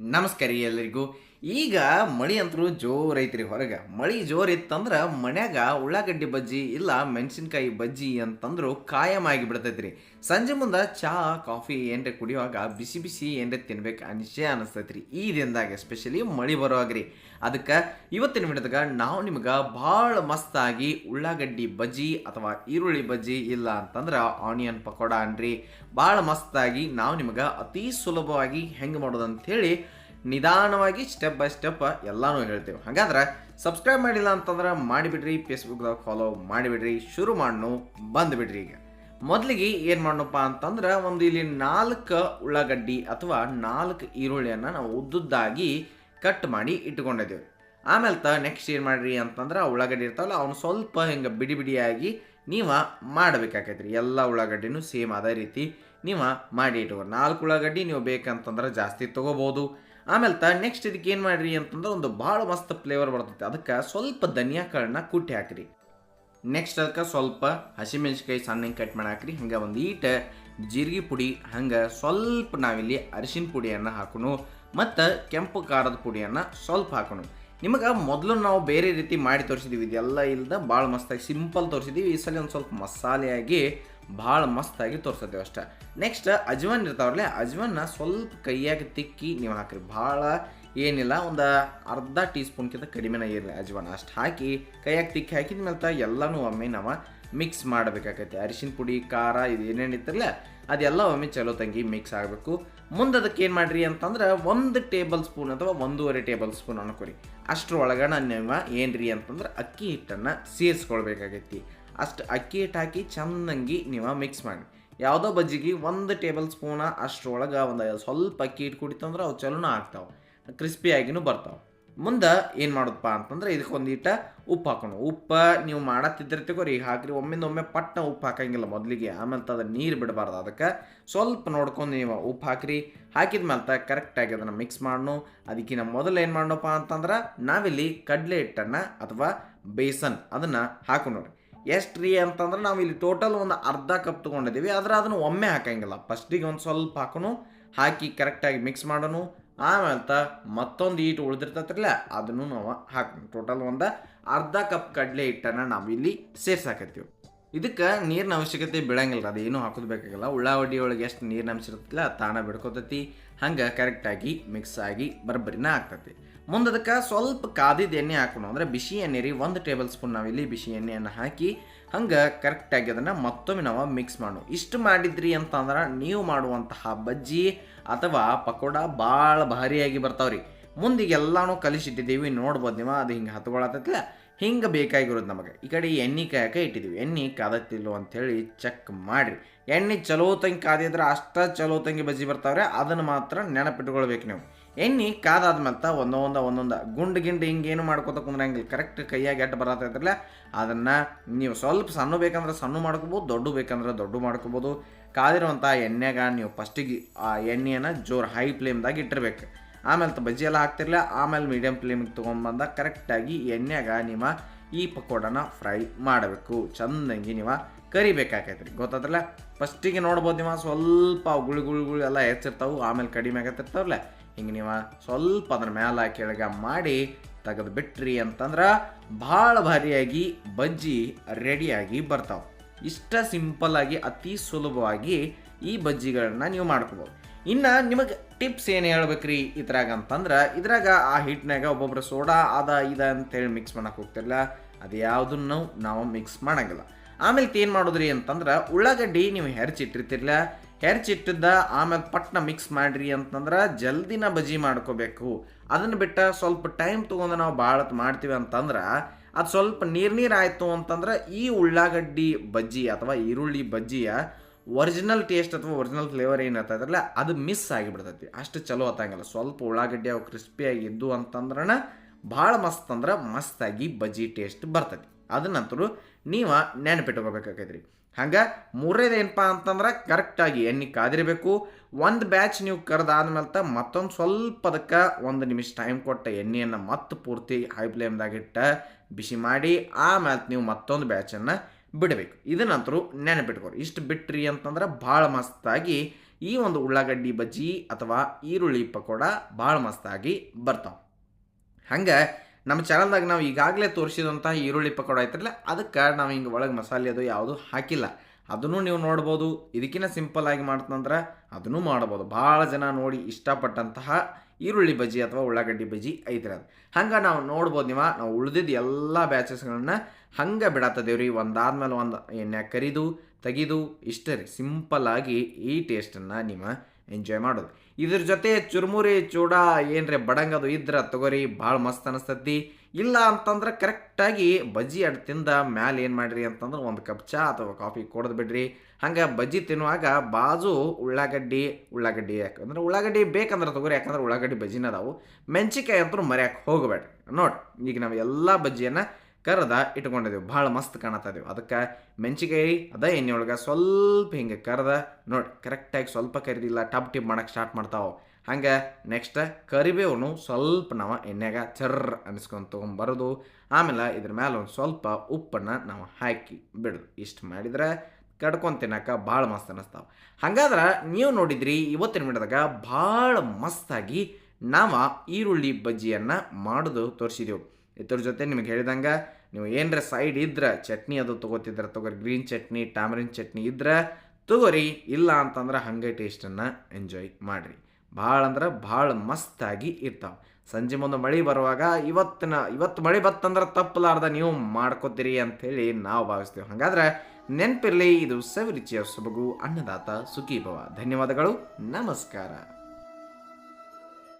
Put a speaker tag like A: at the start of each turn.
A: ನಮಸ್ಕಾರ ಎಲ್ಲರಿಗೂ ಈಗ ಮಳಿ ಅಂತರೂ ಜೋರ್ ಐತ್ರಿ ಹೊರಗೆ. ಮಳಿ ಜೋರ್ ಇತ್ತಂದ್ರೆ ಮನ್ಯಾಗ ಉಳ್ಳಾಗಡ್ಡಿ ಬಜ್ಜಿ ಇಲ್ಲ ಮೆಣಸಿನ್ಕಾಯಿ ಬಜ್ಜಿ ಅಂತಂದ್ರು ಕಾಯಂ ಆಗಿ ಬಿಡ್ತೈತ್ರಿ. ಸಂಜೆ ಮುಂದೆ ಚಹಾ ಕಾಫಿ, ಏನ್ರೆ ಕುಡಿಯುವಾಗ ಬಿಸಿ ಬಿಸಿ ಏನ್ರೆ ತಿನ್ಬೇಕು ಅನಿಶ್ಚಯ ಅನಿಸ್ತೈತ್ರಿ. ಈ ದಿನದಾಗ ಎಸ್ಪೆಷಲಿ ಮಳಿ ಬರುವಾಗ್ರಿ ಅದಕ್ಕೆ ಇವತ್ತಿನ ವಿಡಿಯೋದಾಗ ನಾವು ನಿಮ್ಗೆ ಭಾಳ ಮಸ್ತಾಗಿ ಉಳ್ಳಾಗಡ್ಡಿ ಬಜ್ಜಿ ಅಥವಾ ಈರುಳ್ಳಿ ಬಜ್ಜಿ ಇಲ್ಲ ಅಂತಂದ್ರೆ ಆನಿಯನ್ ಪಕೋಡ ಅನ್ರಿ. ಭಾಳ ಮಸ್ತಾಗಿ ನಾವು ನಿಮ್ಗೆ ಅತಿ ಸುಲಭವಾಗಿ ಹೆಂಗೆ ಮಾಡೋದು ಹೇಳಿ ನಿಧಾನವಾಗಿ ಸ್ಟೆಪ್ ಬೈ ಸ್ಟೆಪ್ ಎಲ್ಲಾನು ಹೇಳ್ತೇವೆ. ಹಾಗಾದ್ರೆ ಸಬ್ಸ್ಕ್ರೈಬ್ ಮಾಡಿಲ್ಲ ಅಂತಂದ್ರೆ ಮಾಡಿಬಿಡ್ರಿ ಫೇಸ್ಬುಕ್ದಾಗ ಫಾಲೋ ಮಾಡಿಬಿಡ್ರಿ, ಶುರು ಮಾಡ್ನು, ಬಂದ್ಬಿಡ್ರಿ ಈಗ. ಮೊದಲಿಗೆ ಏನು ಮಾಡೋಣಪ್ಪ ಅಂತಂದ್ರೆ ಒಂದು ಇಲ್ಲಿ ನಾಲ್ಕು ಉಳ್ಳಾಗಡ್ಡಿ ಅಥವಾ ನಾಲ್ಕು ಈರುಳ್ಳಿಯನ್ನು ನಾವು ಉದ್ದುದ್ದಾಗಿ ಕಟ್ ಮಾಡಿ ಇಟ್ಕೊಂಡಿದ್ದೇವೆ. ಆಮೇಲೆ ತ ನೆಕ್ಸ್ಟ್ ಏನು ಮಾಡ್ರಿ ಅಂತಂದ್ರೆ ಉಳ್ಳಾಗಡ್ಡಿ ಇರ್ತಾವಲ್ಲ, ಅವನು ಸ್ವಲ್ಪ ಹಿಂಗೆ ಬಿಡಿ ಬಿಡಿಯಾಗಿ ನೀವು ಮಾಡಬೇಕಾಕೈತ್ರಿ. ಎಲ್ಲ ಉಳ್ಳಾಗಡ್ಡಿನೂ ಸೇಮ್ ಅದೇ ರೀತಿ ನೀವು ಮಾಡಿ ಇಟ್ಕೋರಿ ನಾಲ್ಕು ಉಳ್ಳಾಗಡ್ಡಿ ನೀವು ಬೇಕಂತಂದ್ರೆ ಜಾಸ್ತಿ ತೊಗೋಬೋದು. ಆಮೇಲೆ ತ ನೆಕ್ಸ್ಟ್ ಇದಕ್ಕೆ ಏನು ಮಾಡ್ರಿ ಅಂತಂದ್ರೆ ಒಂದು ಭಾಳ ಮಸ್ತ್ ಫ್ಲೇವರ್ ಬರ್ತೈತೆ. ಅದಕ್ಕೆ ಸ್ವಲ್ಪ ಧನಿಯಾ ಕಾಳನ್ನ ಕುಟ್ಟಿ ಹಾಕ್ರಿ. ನೆಕ್ಸ್ಟ್ ಅದಕ್ಕೆ ಸ್ವಲ್ಪ ಹಸಿಮೆಣ್ಸಿಕಾಯಿ ಸಣ್ಣ ಕಟ್ ಮಾಡಿ ಹಾಕ್ರಿ. ಹಂಗೆ ಒಂದು ಈಟ, ಜೀರಿಗೆ ಪುಡಿ, ಹಂಗೆ ಸ್ವಲ್ಪ ನಾವಿಲ್ಲಿ ಅರಿಶಿನ ಪುಡಿಯನ್ನು ಹಾಕೋಣ ಮತ್ತು ಕೆಂಪು ಖಾರದ ಪುಡಿಯನ್ನು ಸ್ವಲ್ಪ ಹಾಕೋಣ ನಿಮಗೆ ಮೊದಲು ನಾವು ಬೇರೆ ರೀತಿ ಮಾಡಿ ತೋರಿಸಿದ್ದೀವಿ ಇದೆಲ್ಲ ಇಲ್ಲದ ಭಾಳ ಮಸ್ತಾಗಿ ಸಿಂಪಲ್ ತೋರಿಸಿದ್ದೀವಿ ಈ ಸಲ ಒಂದು ಸ್ವಲ್ಪ ಮಸಾಲೆಯಾಗಿ ಭಾಳ ಮಸ್ತಾಗಿ ತೋರಿಸಿದ್ದೇವೆ ಅಷ್ಟೇ. ನೆಕ್ಸ್ಟ್ ಅಜ್ವನ್ ಇರ್ತಾವ್ರಲ್ಲ ಅಜ್ವನ್ನ ಸ್ವಲ್ಪ ಕೈಯಾಗಿ ತಿಕ್ಕಿ ನೀವು ಹಾಕ್ರಿ. ಭಾಳ ಏನಿಲ್ಲ, ಒಂದು ಅರ್ಧ ಟೀ ಸ್ಪೂನ್ಕಿಂತ ಕಡಿಮೆನ ಇರಲಿ ಅಜ್ವಾನ. ಅಷ್ಟು ಹಾಕಿ ಕೈಯಾಗಿ ತಿಕ್ಕಿ ಹಾಕಿದ ಮೇಲೆ ಎಲ್ಲನೂ ಒಮ್ಮೆ ನಾವು ಮಿಕ್ಸ್ ಮಾಡಬೇಕಾಗತ್ತೆ. ಅರಿಶಿನ ಪುಡಿ, ಖಾರ, ಇದು ಏನೇನಿತ್ತಲ್ಲ ಅದೆಲ್ಲ ಒಮ್ಮೆ ಚಲೋ ತಂಗಿ ಮಿಕ್ಸ್ ಆಗಬೇಕು. ಮುಂದೆ ಅದಕ್ಕೆ ಏನು ಮಾಡಿರಿ ಅಂತಂದ್ರೆ ಒಂದು ಟೇಬಲ್ ಸ್ಪೂನ್ ಅಥವಾ ಒಂದೂವರೆ ಟೇಬಲ್ ಸ್ಪೂನ್ ಅನ್ಕೋರಿ. ಅಷ್ಟರೊಳಗಣ ನೀವು ಏನ್ರಿ ಅಂತಂದ್ರೆ ಅಕ್ಕಿ ಹಿಟ್ಟನ್ನು ಸೇರಿಸ್ಕೊಳ್ಬೇಕಾಗೈತಿ. ಅಷ್ಟು ಅಕ್ಕಿ ಹಿಟ್ಟು ಹಾಕಿ ಚೆಂದಂಗಿ ನೀವು ಮಿಕ್ಸ್ ಮಾಡಿ ಯಾವುದೋ ಬಜ್ಜಿಗೆ ಒಂದು ಟೇಬಲ್ ಸ್ಪೂನ ಅಷ್ಟರೊಳಗೆ ಒಂದು ಸ್ವಲ್ಪ ಅಕ್ಕಿ ಹಿಟ್ಟು ಕುಡಿತಂದ್ರೆ ಅವು ಚಲೋನ ಆಗ್ತಾವೆ. ಕ್ರಿಸ್ಪಿಯಾಗಿನೂ ಬರ್ತಾವೆ. ಮುಂದೆ ಏನು ಮಾಡೋದಪ್ಪ ಅಂತಂದ್ರೆ ಇದಕ್ಕೆ ಇಟ್ಟ ಉಪ್ಪು ಹಾಕೋಣ. ಉಪ್ಪು ನೀವು ಮಾಡತ್ತಿದ್ರೆ ತಗೋರಿ ಹಾಕ್ರಿ. ಒಮ್ಮಿಂದ ಒಮ್ಮೆ ಪಟ್ಟ ಉಪ್ಪು ಹಾಕಂಗಿಲ್ಲ ಮೊದಲಿಗೆ. ಆಮೇಲೆ ತದ ನೀರು ಬಿಡಬಾರ್ದು ಅದಕ್ಕೆ. ಸ್ವಲ್ಪ ನೋಡ್ಕೊಂಡು ನೀವು ಉಪ್ಪು ಹಾಕಿರಿ. ಹಾಕಿದ ಮೇಲೆ ಕರೆಕ್ಟಾಗಿ ಅದನ್ನು ಮಿಕ್ಸ್ ಮಾಡೋಣ ಅದಕ್ಕಿಂತ ಮೊದಲು ಏನು ಮಾಡೋಣಪ್ಪ ಅಂತಂದ್ರೆ ನಾವಿಲ್ಲಿ ಕಡಲೆ ಹಿಟ್ಟನ್ನು ಅಥವಾ ಬೇಸನ್ ಅದನ್ನು ಹಾಕೋಣ್ರಿ ಎಷ್ಟು ರೀ ಅಂತಂದ್ರೆ ನಾವು ಇಲ್ಲಿ ಟೋಟಲ್ ಒಂದು ಅರ್ಧ ಕಪ್ ತೊಗೊಂಡಿದ್ದೀವಿ ಆದರೆ ಅದನ್ನು ಒಮ್ಮೆ ಹಾಕಂಗಿಲ್ಲ. ಫಸ್ಟಿಗೆ ಒಂದು ಸ್ವಲ್ಪ ಹಾಕೋಣ. ಹಾಕಿ ಕರೆಕ್ಟಾಗಿ ಮಿಕ್ಸ್ ಮಾಡೋನು ಆಮೇಲೆ ಮತ್ತೊಂದು ಈಟು ಉಳಿದಿರ್ತೈತ್ರಲ್ಲ, ಅದನ್ನು ನಾವು ಹಾಕೋಣ ಟೋಟಲ್ ಒಂದು ಅರ್ಧ ಕಪ್ ಕಡಲೆ ಹಿಟ್ಟನ್ನು ನಾವಿಲ್ಲಿ ಸೇರ್ಸಾಕತ್ತೀವಿ ಇದಕ್ಕೆ ನೀರಿನ ಅವಶ್ಯಕತೆ ಬೀಳಂಗಿಲ್ಲ ಅದು ಏನೂ ಹಾಕೋದು ಬೇಕಾಗಿಲ್ಲ. ಉಳ್ಳಾಗಡ್ಡಿ ಒಳಗೆ ಎಷ್ಟು ನೀರಿನ ಅಂಶ ಇರ್ತಲ್ಲ ತಾಣ ಬಿಡ್ಕೋತೈತಿ. ಹಂಗೆ ಕರೆಕ್ಟಾಗಿ ಮಿಕ್ಸ್ ಆಗಿ ಬರಬರಿನ ಆಗ್ತೈತಿ. ಮುಂದೆ ಅದಕ್ಕೆ ಸ್ವಲ್ಪ ಕಾದಿದ ಎಣ್ಣೆ ಹಾಕೋಣ. ಅಂದರೆ ಬಿಸಿ ಎಣ್ಣೆ ರೀ, ಒಂದು ಟೇಬಲ್ ಸ್ಪೂನ್ ನಾವಿಲ್ಲಿ ಬಿಸಿ ಎಣ್ಣೆಯನ್ನು ಹಾಕಿ ಹಂಗೆ ಕರೆಕ್ಟಾಗಿ ಅದನ್ನು ಮತ್ತೊಮ್ಮೆ ನಾವು ಮಿಕ್ಸ್ ಮಾಡು ಇಷ್ಟು ಮಾಡಿದ್ರಿ ಅಂತಂದ್ರೆ ನೀವು ಮಾಡುವಂತಹ ಬಜ್ಜಿ ಅಥವಾ ಪಕೋಡ ಭಾಳ ಭಾರಿಯಾಗಿ ಬರ್ತಾವ್ರಿ. ಮುಂದೆ ಎಲ್ಲಾನು ಕಲಿಸಿಟ್ಟಿದ್ದೀವಿ, ನೋಡ್ಬೋದು ನೀವು, ಅದು ಹಿಂಗೆ ಹತ್ಕೊಳತ್ತಲ್ಲ ಹಿಂಗೆ ಬೇಕಾಗಿರೋದು ನಮಗೆ. ಈ ಕಡೆ ಎಣ್ಣೆ ಕಾಯಕ ಇಟ್ಟಿದ್ದೀವಿ ಎಣ್ಣೆ ಕಾದತ್ತಿಲ್ಲೋ ಅಂಥೇಳಿ ಚೆಕ್ ಮಾಡಿರಿ. ಎಣ್ಣೆ ಚಲೋ ತಂಗಿ ಕಾದಿದ್ರೆ ಅಷ್ಟ ಚಲೋ ತಂಗಿ ಬಜ್ಜಿ ಬರ್ತಾವ್ರೆ. ಅದನ್ನು ಮಾತ್ರ ನೆನಪಿಟ್ಕೊಳ್ಬೇಕು ನೀವು. ಎಣ್ಣೆ ಕಾದಾದ್ಮೇಲೆ ಒಂದೊಂದ ಒಂದೊಂದ ಗುಂಡು ಗಿಂಡು ಹಿಂಗೇನು ಮಾಡ್ಕೋತ ಕುಂದ್ರಂಗಿಲ್ಲ. ಕರೆಕ್ಟ್ ಕೈಯಾಗಿ ಎಟ್ಟು ಬರತ್ತೈತ್ರಲ್ಲ ಅದನ್ನು ನೀವು ಸ್ವಲ್ಪ ಸಣ್ಣ ಬೇಕಂದ್ರೆ ಸಣ್ಣ ಮಾಡ್ಕೋಬೋದು, ದೊಡ್ಡ ಬೇಕಂದ್ರೆ ದೊಡ್ಡ ಮಾಡ್ಕೋಬೋದು. ಕಾದಿರುವಂಥ ಎಣ್ಣೆಗ ನೀವು ಫಸ್ಟಿಗೆ ಆ ಎಣ್ಣೆಯನ್ನು ಜೋರು ಹೈ ಫ್ಲೇಮ್ದಾಗ ಇಟ್ಟಿರ್ಬೇಕು. ಆಮೇಲೆ ಬಜ್ಜಿ ಎಲ್ಲ ಹಾಕ್ತಿರ್ಲಿಲ್ಲ. ಆಮೇಲೆ ಮೀಡಿಯಮ್ ಫ್ಲೇಮಿಗೆ ತೊಗೊಂಡ್ಬಂದ ಕರೆಕ್ಟಾಗಿ ಎಣ್ಣೆಗ ನಿಮ್ಮ ಈ ಪಕೋಡನ ಫ್ರೈ ಮಾಡಬೇಕು. ಚಂದಂಗಿ ನೀವು ಕರಿಬೇಕಾಕೈತ್ರಿ. ಗೊತ್ತಾದ್ರಲ್ಲ ಫಸ್ಟಿಗೆ ನೋಡ್ಬೋದು ನೀವು ಸ್ವಲ್ಪ ಗುಳಿ ಗುಳಿ ಗುಳಿ ಎಲ್ಲ ಹೆಚ್ಚಿರ್ತಾವೆ. ಆಮೇಲೆ ಕಡಿಮೆ ಆಗತ್ತಿರ್ತಾವಲ್ಲ ಹಿಂಗೆ ನೀವು ಸ್ವಲ್ಪ ಅದ್ರ ಮ್ಯಾಲ ಕೆಳಗೆ ಮಾಡಿ ತೆಗೆದು ಬಿಟ್ರಿ ಅಂತಂದ್ರೆ ಭಾಳ ಭಾರಿಯಾಗಿ ಬಜ್ಜಿ ರೆಡಿಯಾಗಿ ಬರ್ತಾವೆ. ಇಷ್ಟ ಸಿಂಪಲ್ಲಾಗಿ ಅತಿ ಸುಲಭವಾಗಿ ಈ ಬಜ್ಜಿಗಳನ್ನ ನೀವು ಮಾಡ್ಕೋಬೋದು. ಇನ್ನು ನಿಮಗೆ ಟಿಪ್ಸ್ ಏನು ಹೇಳ್ಬೇಕ್ರಿ ಇದ್ರಾಗ ಅಂತಂದ್ರೆ, ಇದ್ರಾಗ ಆ ಹಿಟ್ಟಿನಾಗ ಒಬ್ಬೊಬ್ರು ಸೋಡಾ, ಅದ, ಇದ ಅಂತೇಳಿ ಮಿಕ್ಸ್ ಮಾಡೋಕೆ ಹೋಗ್ತಿರಲ್ಲ ಅದು ಯಾವುದನ್ನು ನಾವು ಮಿಕ್ಸ್ ಮಾಡಂಗಿಲ್ಲ. ಆಮೇಲೆ ಏನು ಮಾಡೋದ್ರಿ ಅಂತಂದ್ರೆ, ಉಳ್ಳಾಗಡ್ಡಿ ನೀವು ಹೆರ್ಚಿಟ್ಟಿರ್ತಿರ್ಲ. ಹೆರ್ಚಿಟ್ಟಿದ್ದ ಆಮೇಲೆ ಪಟ್ನ ಮಿಕ್ಸ್ ಮಾಡ್ರಿ ಅಂತಂದ್ರೆ ಜಲ್ದಿನ ಬಜಿ ಮಾಡ್ಕೋಬೇಕು. ಅದನ್ನು ಬಿಟ್ಟ ಸ್ವಲ್ಪ ಟೈಮ್ ತೊಗೊಂಡು ನಾವು ಭಾಳ ಮಾಡ್ತೀವಿ ಅಂತಂದ್ರೆ ಅದು ಸ್ವಲ್ಪ ನೀರು ನೀರು ಆಯಿತು ಅಂತಂದ್ರೆ ಈ ಉಳ್ಳಾಗಡ್ಡಿ ಬಜ್ಜಿ ಅಥವಾ ಈರುಳ್ಳಿ ಬಜ್ಜಿಯ ಒರಿಜಿನಲ್ ಟೇಸ್ಟ್ ಅಥವಾ ಒರಿಜಿನಲ್ ಫ್ಲೇವರ್ ಏನು ಇರ್ತೈತಲ್ಲ ಅದು ಮಿಸ್ ಆಗಿಬಿಡ್ತೈತಿ. ಅಷ್ಟು ಚಲೋ ಆತಂಗಿಲ್ಲ. ಸ್ವಲ್ಪ ಉಳ್ಳಾಗಡ್ಡಿ ಅವು ಕ್ರಿಸ್ಪಿಯಾಗಿ ಇದ್ದು ಅಂತಂದ್ರನ ಭಾಳ ಮಸ್ತ್ ಅಂದ್ರೆ ಮಸ್ತಾಗಿ ಬಜ್ಜಿ ಟೇಸ್ಟ್ ಬರ್ತೈತಿ. ಅದನ್ನಂತರೂ ನೀವು ನೆನಪಿಟ್ಕೋಬೇಕಾಗೈತ್ರಿ ಹಂಗೆ ಮೂರನೇದು ಏನಪ್ಪ ಅಂತಂದ್ರೆ ಕರೆಕ್ಟಾಗಿ ಎಣ್ಣೆ ಕಾದಿರಬೇಕು. ಒಂದು ಬ್ಯಾಚ್ ನೀವು ಕರೆದಾದ್ಮೇಲೆ ಮತ್ತೊಂದು ಸ್ವಲ್ಪ ಅದಕ್ಕೆ ಒಂದು ನಿಮಿಷ ಟೈಮ್ ಕೊಟ್ಟ ಎಣ್ಣೆಯನ್ನು ಮತ್ತೆ ಪೂರ್ತಿ ಹೈ ಫ್ಲೇಮ್ದಾಗಿಟ್ಟ ಬಿಸಿ ಮಾಡಿ ಆಮೇಲೆ ನೀವು ಮತ್ತೊಂದು ಬ್ಯಾಚನ್ನು ಬಿಡಬೇಕು. ಇದನ್ನಂತರೂ ನೆನಪಿಟ್ಕೋರಿ. ಇಷ್ಟು ಬಿಟ್ರಿ ಅಂತಂದ್ರೆ ಭಾಳ ಮಸ್ತಾಗಿ ಈ ಒಂದು ಉಳ್ಳಾಗಡ್ಡಿ ಬಜ್ಜಿ ಅಥವಾ ಈರುಳ್ಳಿ ಪಕೋಡ ಭಾಳ ಮಸ್ತಾಗಿ ಬರ್ತಾವೆ. ಹಂಗೆ ನಮ್ಮ ಚಾನಲ್ದಾಗ ನಾವು ಈಗಾಗಲೇ ತೋರಿಸಿದಂತಹ ಈರುಳ್ಳಿ ಪಕೋಡ ಐತ್ರಲ್ಲ, ಅದಕ್ಕೆ ನಾವು ಹಿಂಗೆ ಒಳಗೆ ಮಸಾಲೆ ಅದು ಯಾವುದು ಹಾಕಿಲ್ಲ. ಅದನ್ನು ನೀವು ನೋಡ್ಬೋದು. ಇದಕ್ಕಿಂತ ಸಿಂಪಲ್ ಆಗಿ ಮಾಡ್ತಂದ್ರೆ ಅದನ್ನು ಮಾಡ್ಬೋದು. ಭಾಳ ಜನ ನೋಡಿ ಇಷ್ಟಪಟ್ಟಂತಹ ಈರುಳ್ಳಿ ಬಜ್ಜಿ ಅಥವಾ ಉಳ್ಳಾಗಡ್ಡಿ ಬಜ್ಜಿ ಐತ್ರಿ ಅದು. ಹಂಗೆ ನಾವು ನೋಡ್ಬೋದು ನೀವು, ನಾವು ಉಳಿದಿದ್ದ ಎಲ್ಲ ಬ್ಯಾಚಸ್ಗಳನ್ನ ಹಂಗೆ ಬಿಡತ್ತದೇವ್ರಿ ಒಂದಾದ್ಮೇಲೆ ಒಂದು ಎಣ್ಣೆ ಕರಿದು, ತೆಗೆದು, ಇಷ್ಟೇ ರೀ. ಸಿಂಪಲ್ ಆಗಿ ಈ ಟೇಸ್ಟನ್ನು ನೀವು ಎಂಜಾಯ್ ಮಾಡೋದು. ಇದ್ರ ಜೊತೆ ಚುರುಮುರಿ, ಚೂಡ ಏನ್ರಿ ಬಡಂಗದು ಇದ್ರ ತೊಗೋರಿ, ಭಾಳ ಮಸ್ತ್ ಅನಿಸ್ತತಿ. ಇಲ್ಲ ಅಂತಂದ್ರೆ ಕರೆಕ್ಟಾಗಿ ಬಜ್ಜಿ ಅಡ್ ತಿಂದ ಮ್ಯಾಲ ಏನು ಮಾಡಿರಿ ಅಂತಂದ್ರೆ ಒಂದು ಕಪ್ ಚಾ ಅಥವಾ ಕಾಫಿ ಕೊಡೋದು ಬಿಡ್ರಿ. ಹಂಗೆ ಬಜ್ಜಿ ತಿನ್ನುವಾಗ ಬಾಜು ಉಳ್ಳಾಗಡ್ಡಿ ಉಳ್ಳಾಗಡ್ಡಿ ಯಾಕಂದ್ರೆ ಉಳ್ಳಾಗಡ್ಡಿ ಬೇಕಂದ್ರೆ ತಗೋರಿ, ಯಾಕಂದ್ರೆ ಉಳ್ಳಾಗಡ್ಡಿ ಬಜ್ಜಿನ ಅದಾವು ಮೆಣಸಿಕಾಯಿ ಅಂತೂ ಮರ್ಯಾಕೆ ಹೋಗಬೇಡ್ರಿ. ನೋಡಿ ಈಗ ನಾವು ಎಲ್ಲ ಬಜ್ಜಿಯನ್ನು ಕರೆದ ಇಟ್ಕೊಂಡಿದ್ದೆವು ಭಾಳ ಮಸ್ತ್ ಕಾಣತ್ತದೆವು ಅದಕ್ಕೆ ಮೆಣಸಿಕಾಯಿ ಅದ ಎಣ್ಣೆ ಒಳಗೆ ಸ್ವಲ್ಪ ಹಿಂಗೆ ಕರದ ನೋಡಿ ಕರೆಕ್ಟಾಗಿ ಸ್ವಲ್ಪ ಕರಿದಿಲ್ಲ ಟಪ್ ಟಿಪ್ ಮಾಡೋಕ್ಕೆ ಸ್ಟಾರ್ಟ್ ಮಾಡ್ತಾವೆ. ಹಂಗೆ ನೆಕ್ಸ್ಟ್ ಕರಿಬೇವನು ಸ್ವಲ್ಪ ನಾವು ಎಣ್ಣೆಗ ಚರ್ರ ಅನಿಸ್ಕೊಂಡು ತೊಗೊಂಬರೋದು. ಆಮೇಲೆ ಇದ್ರ ಮೇಲೆ ಒಂದು ಸ್ವಲ್ಪ ಉಪ್ಪನ್ನು ನಾವು ಹಾಕಿ ಬಿಡೋದು. ಇಷ್ಟು ಮಾಡಿದ್ರೆ ಕಡ್ಕೊಂಡು ತಿನ್ನೋಕೆ ಭಾಳ ಮಸ್ತ್ ಅನ್ನಿಸ್ತಾವೆ ಹಂಗಾದ್ರೆ ನೀವು ನೋಡಿದ್ರಿ, ಇವತ್ತಿನ ಮಿಡಿದಾಗ ಭಾಳ ಮಸ್ತಾಗಿ ನಾವು ಈರುಳ್ಳಿ ಬಜ್ಜಿಯನ್ನು ಮಾಡೋದು ತೋರಿಸಿದೆವು. ಇದ್ರ ಜೊತೆ ನಿಮಗೆ ಹೇಳಿದಂಗೆ, ನೀವು ಏನರ ಸೈಡ್ ಇದ್ರೆ, ಚಟ್ನಿ ಅದು ತೊಗೋತಿದ್ರೆ, ತಗೋರಿ ಗ್ರೀನ್ ಚಟ್ನಿ ಟಾಮರಿನ್ ಚಟ್ನಿ ಇದ್ರೆ, ತೊಗೋರಿ, ಇಲ್ಲ ಅಂತಂದ್ರೆ ಹಂಗೆ ಟೇಸ್ಟನ್ನು ಎಂಜಾಯ್ ಮಾಡಿರಿ. ಭಾಳ ಅಂದ್ರೆ ಭಾಳ ಮಸ್ತಾಗಿ ಇರ್ತಾವೆ. ಸಂಜೆ ಮುಂದೆ ಮಳೆ ಬರುವಾಗ ಇವತ್ತಿನ, ಇವತ್ತು ಮಳೆ ಬತ್ತಂದ್ರೆ ತಪ್ಪಲಾರ್ದ ನೀವು ಮಾಡ್ಕೋತೀರಿ ಅಂಥೇಳಿ ನಾವು ಭಾವಿಸ್ತೀವಿ. ಹಾಗಾದ್ರೆ ನೆನಪಿರಲಿ, ಇದು ಸವಿರುಚಿಯ ಸೊಬಗು ಅನ್ನದಾತ ಸುಖೀಭವ. ಧನ್ಯವಾದಗಳು, ನಮಸ್ಕಾರ.